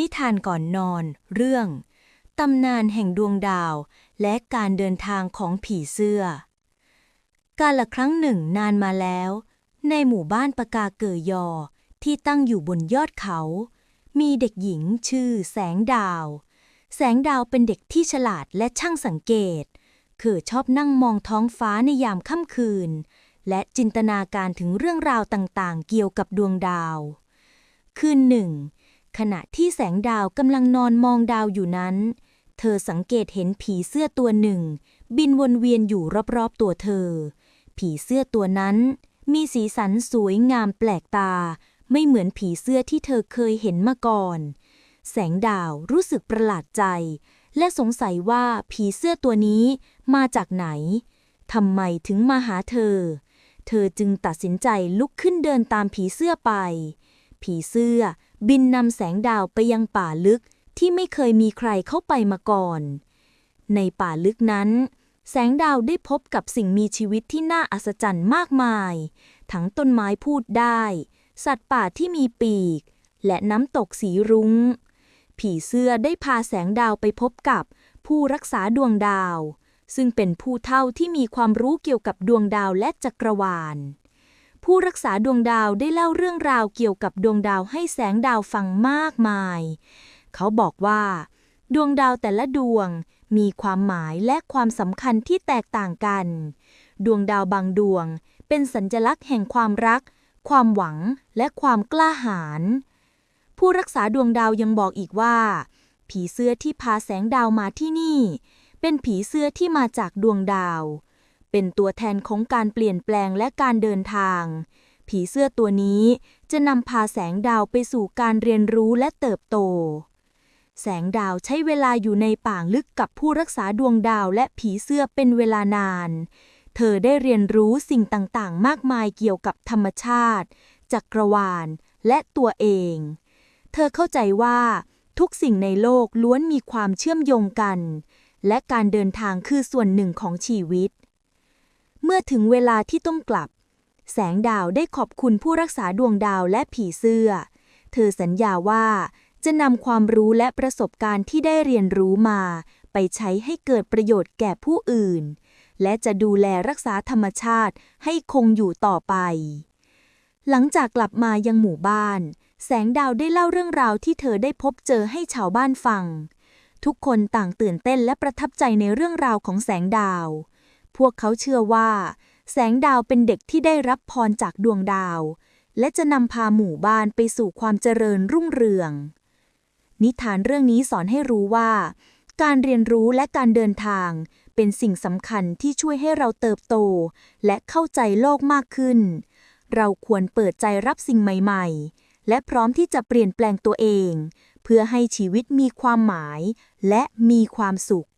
นิทานก่อนนอน เรื่อง ตำนานแห่งดวงดาว และการเดินทางของผีเสื้อ กาลครั้งหนึ่งนานมาแล้ว ในหมู่บ้านปากาเกยยอที่ตั้งอยู่บนยอดเขา มีเด็กหญิงชื่อแสงดาว แสงดาวเป็นเด็กที่ฉลาดและช่างสังเกตเธอชอบนั่งมองท้องฟ้าในยามค่ำคืน และจินตนาการถึงเรื่องราวต่างๆ เกี่ยวกับดวงดาว คืนหนึ่ง ขณะที่แสงดาวกำลังนอนมองดาวอยู่นั้น เธอสังเกตเห็นผีเสื้อตัวหนึ่ง บินวนเวียนอยู่รอบๆตัวเธอ ผีเสื้อตัวนั้น มีสีสันสวยงามแปลกตา ไม่เหมือนผีเสื้อที่เธอเคยเห็นมาก่อน แสงดาวรู้สึกประหลาดใจ และสงสัยว่าผีเสื้อตัวนี้มาจากไหนทำไมถึงมาหาเธอ เธอจึงตัดสินใจลุกขึ้นเดินตามผีเสื้อไป ผีเสื้อ บินนำแสงดาวไปยังป่าลึกที่ไม่เคยมีใครเข้าไปมาก่อน ในป่าลึกนั้น แสงดาวได้พบกับสิ่งมีชีวิตที่น่าอัศจรรย์มากมาย ทั้งต้นไม้พูดได้ สัตว์ป่าที่มีปีก และน้ำตกสีรุง้ง ผีเสื้อได้พาแสงดาวไปพบกับผู้รักษาดวงดาว ซึ่งเป็นผู้เฒ่าที่มีความรู้เกี่ยวกับดวงดาวและจักรวาล ผู้รักษาดวงดาวได้เล่าเรื่องราวเกี่ยวกับดวงดาวให้แสงดาวฟังมากมาย เขาบอกว่า ดวงดาวแต่ละดวงมีความหมายและความสำคัญที่แตกต่างกัน ดวงดาวบางดวงเป็นสัญลักษณ์แห่งความรัก ความหวัง และความกล้าหาญ ผู้รักษาดวงดาวยังบอกอีกว่า ผีเสื้อที่พาแสงดาวมาที่นี่ เป็นผีเสื้อที่มาจากดวงดาว เป็นตัวแทนของการเปลี่ยนแปลงและการเดินทาง ผีเสื้อตัวนี้จะนำพาแสงดาวไปสู่การเรียนรู้และเติบโต แสงดาวใช้เวลาอยู่ในป่างลึกกับผู้รักษาดวงดาวและผีเสื้อเป็นเวลานาน เธอได้เรียนรู้สิ่งต่างๆ มากมายเกี่ยวกับธรรมชาติ จักรวาล และตัวเอง เธอเข้าใจว่าทุกสิ่งในโลกล้วนมีความเชื่อมโยงกัน และการเดินทางคือส่วนหนึ่งของชีวิต มื่อถึงเวลาที่ต้องกลับ แสงดาวได้ขอบคุณผู้รักษาดวงดาวและผีเสื้อ เธอสัญญาว่าจะนำความรู้และประสบการณ์ที่ได้เรียนรู้มา ไปใช้ให้เกิดประโยชน์แก่ผู้อื่น และจะดูแลรักษาธรรมชาติให้คงอยู่ต่อไป หลังจากกลับมายังหมู่บ้าน แสงดาวได้เล่าเรื่องราวที่เธอได้พบเจอให้ชาวบ้านฟัง ทุกคนต่างตื่นเต้นและประทับใจในเรื่องราวของแสงดาว พวกเขาเชื่อว่า แสงดาวเป็นเด็กที่ได้รับพรจากดวงดาว และจะนำพาหมู่บ้านไปสู่ความเจริญรุ่งเรือง นิทานเรื่องนี้สอนให้รู้ว่า การเรียนรู้และการเดินทาง เป็นสิ่งสำคัญที่ช่วยให้เราเติบโต และเข้าใจโลกมากขึ้น เราควรเปิดใจรับสิ่งใหม่ ๆ และพร้อมที่จะเปลี่ยนแปลงตัวเอง เพื่อให้ชีวิตมีความหมายและมีความสุข